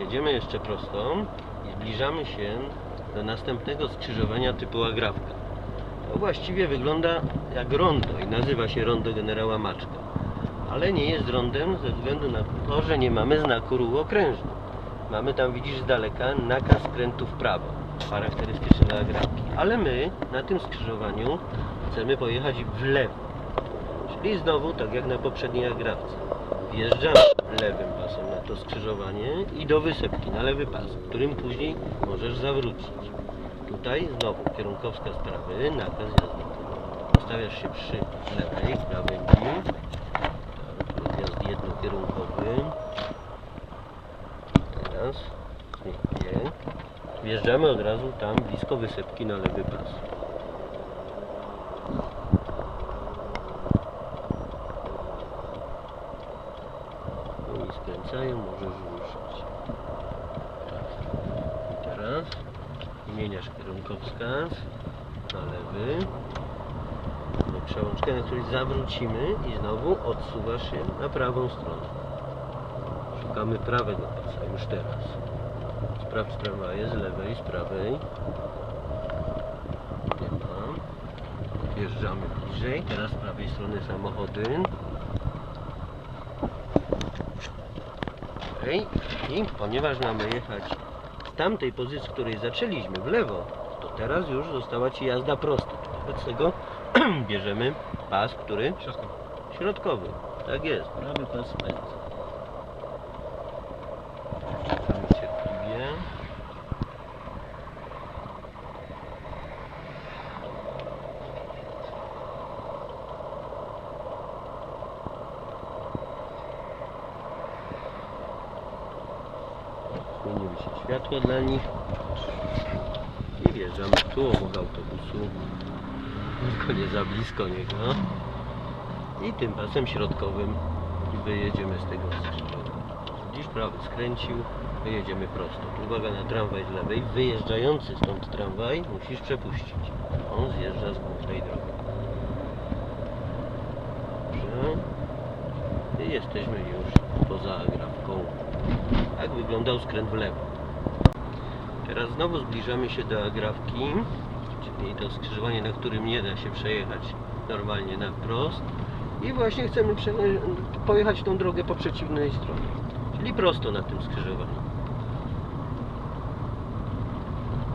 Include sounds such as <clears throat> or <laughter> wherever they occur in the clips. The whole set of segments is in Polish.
Jedziemy jeszcze prosto i zbliżamy się do następnego skrzyżowania typu agrafka. To właściwie wygląda jak rondo i nazywa się rondo generała Maczka. Ale nie jest rondem ze względu na to, że nie mamy znaku ruchu. Mamy tam, widzisz z daleka, nakaz skrętu w prawo, charakterystyczny dla agrafki. Ale my na tym skrzyżowaniu chcemy pojechać w lewo. Czyli znowu, tak jak na poprzedniej agrafce. Wjeżdżamy lewym pasem na to skrzyżowanie i do wysepki na lewy pas, którym później możesz zawrócić. Tutaj znowu kierunkowska z prawy, nakaz jazdy. Ustawiasz się przy lewej, krawędzi. Rozjazd jednokierunkowy. Teraz pięknie. Wjeżdżamy od razu tam blisko wysepki na lewy pas. Skręcają, możesz ruszyć. Tak. I teraz zmieniasz kierunkowskaz na lewy. Przełączkę, na której zawrócimy i znowu odsuwasz się na prawą stronę. Szukamy prawego pasa już teraz. Sprawdź tramwaje z lewej, z prawej. Wjeżdżamy bliżej. Teraz z prawej strony samochody. Okej. I ponieważ mamy jechać z tamtej pozycji, z której zaczęliśmy w lewo, to teraz już została Ci jazda prosta. Wobec tego <clears throat> bierzemy pas, który? Środkowy. Tak jest. Prawy pas pędzi. Się światła dla nich. I wjeżdżamy tu obok autobusu. Tylko nie za blisko niego. I tym pasem środkowym wyjedziemy z tego. Widzisz, prawy skręcił, wyjedziemy prosto. Uwaga na tramwaj z lewej. Wyjeżdżający stąd tramwaj musisz przepuścić. On zjeżdża z głównej drogi. Dobrze. I jesteśmy już poza agrafką. Tak wyglądał skręt w lewo. Teraz znowu zbliżamy się do agrafki, czyli to skrzyżowanie, na którym nie da się przejechać normalnie na wprost. I właśnie chcemy pojechać tą drogę po przeciwnej stronie, czyli prosto na tym skrzyżowaniu.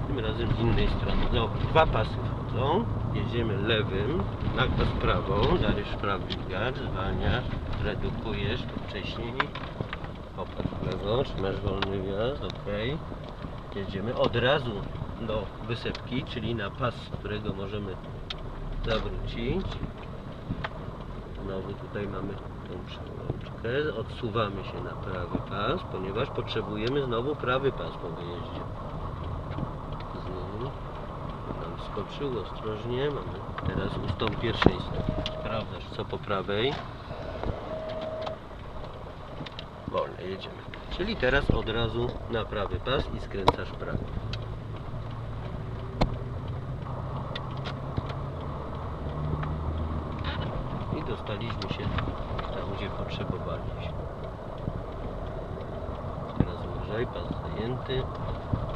Tym razem z innej strony. Zobacz, dwa pasy wchodzą, jedziemy lewym, nakaz prawą, dajesz prawy gaz, zwalniasz, redukujesz wcześniej, popatrz w lewo, trzymasz wolny wjazd, ok. Jedziemy od razu do wysepki, czyli na pas, z którego możemy zawrócić. Znowu tutaj mamy tą przełączkę. Odsuwamy się na prawy pas, ponieważ potrzebujemy znowu prawy pas po wyjeździe. Znowu nam skoczył ostrożnie. Mamy teraz ustąp pierwszeństwa. Sprawdzasz co po prawej. Wolne jedziemy. Czyli teraz od razu na prawy pas i skręcasz prawo. I dostaliśmy się tam, gdzie potrzebowaliśmy. Teraz uważaj, pas zajęty.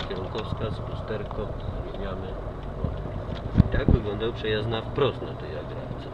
Kierunkowskaz, lusterko, zmieniamy. I tak wyglądał przejazd na wprost na tej agrafce.